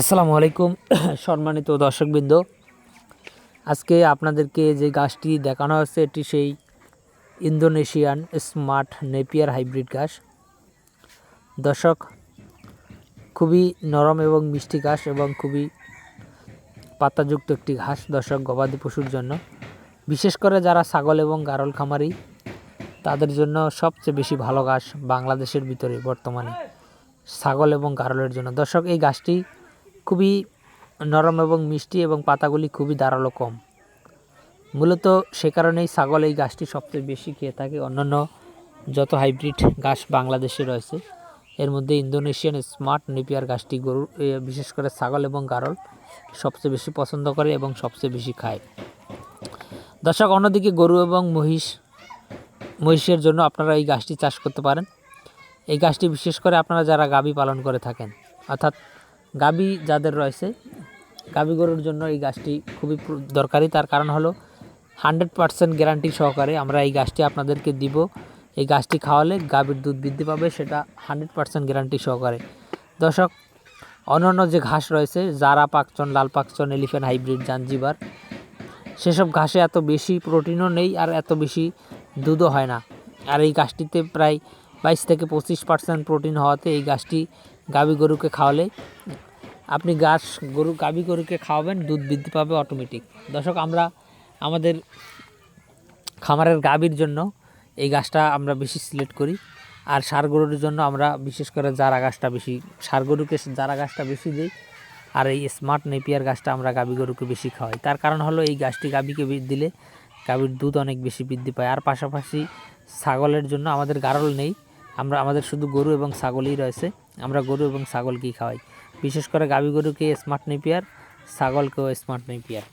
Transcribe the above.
আসসালামু আলাইকুম, সম্মানিত দর্শকবৃন্দ। আজকে আপনাদেরকে যে গাছটি দেখানো হচ্ছে এটি সেই ইন্দোনেশিয়ান স্মার্ট নেপিয়ার হাইব্রিড ঘাস দর্শক, খুবই নরম এবং মিষ্টি ঘাস এবং খুবই পাতাযুক্ত একটি ঘাস দর্শক গবাদি পশুর জন্য। বিশেষ করে যারা ছাগল এবং গারল খামারি, তাদের জন্য সবচেয়ে বেশি ভালো ঘাস বাংলাদেশের ভিতরে বর্তমানে ছাগল এবং গারলের জন্য। দর্শক, এই গাছটি খুবই নরম এবং মিষ্টি এবং পাতাগুলি খুবই ধারালো কম। মূলত সে কারণেই ছাগল এই গাছটি সবচেয়ে বেশি খেয়ে থাকে। অন্যান্য যত হাইব্রিড গাছ বাংলাদেশে রয়েছে, এর মধ্যে ইন্দোনেশিয়ান স্মার্ট নেপিয়ার গাছটি গরু বিশেষ করে ছাগল এবং গারল সবচেয়ে বেশি পছন্দ করে এবং সবচেয়ে বেশি খায়। দর্শক, অন্যদিকে গরু এবং মহিষ, মহিষের জন্য আপনারা এই গাছটি চাষ করতে পারেন। এই গাছটি বিশেষ করে আপনারা যারা গাবি পালন করে থাকেন, অর্থাৎ গাবি যাদের রয়েছে, গাবি গরুর জন্য এই গাছটি খুবই দরকারি। তার কারণ হলো হান্ড্রেড পার্সেন্ট গ্যারান্টি সহকারে আমরা এই গাছটি আপনাদেরকে দিব। এই গাছটি খাওয়ালে গাভীর দুধ বৃদ্ধি পাবে, সেটা হান্ড্রেড পার্সেন্ট গ্যারান্টি সহকারে। দর্শক অন্যান্য যে ঘাস রয়েছে, জারা পাকচন, লাল পাকচন, এলিফ্যান্ট, হাইব্রিড, জাঞ্জিবার, সেসব ঘাসে এত বেশি প্রোটিনও নেই আর এত বেশি দুধও হয় না। আর এই গাছটিতে প্রায় বাইশ থেকে পঁচিশ পার্সেন্ট প্রোটিন হওয়াতে এই গাছটি গাভী গরুকে খাওয়ালে আপনি গাছ গরু গাভী গরুকে খাওয়াবেন, দুধ বৃদ্ধি পাবে অটোমেটিক দর্শক, আমরা আমাদের খামারের গাভীর জন্য এই গাছটা আমরা বেশি সিলেক্ট করি। আর সার গরুর জন্য আমরা বিশেষ করে জারা গাছটা বেশি, সার গরুকে জারা গাছটা বেশি দিই। আর এই স্মার্ট নেপিয়ার গাছটা আমরা গাভী গরুকে বেশি খাওয়াই। তার কারণ হলো এই গাছটি গাভীকে দিলে গাভীর দুধ অনেক বেশি বৃদ্ধি পায়। আর পাশাপাশি ছাগলের জন্য আমাদের গারল নেই। আমরা আমাদের শুধু গরু এবং ছাগলই রয়েছে। আমরা গরু এবং ছাগলকেই খাওয়াই। বিশেষ করে গাভী গরুকে স্মার্ট নেপিয়ার, ছাগলকেও স্মার্ট নেপিয়ার।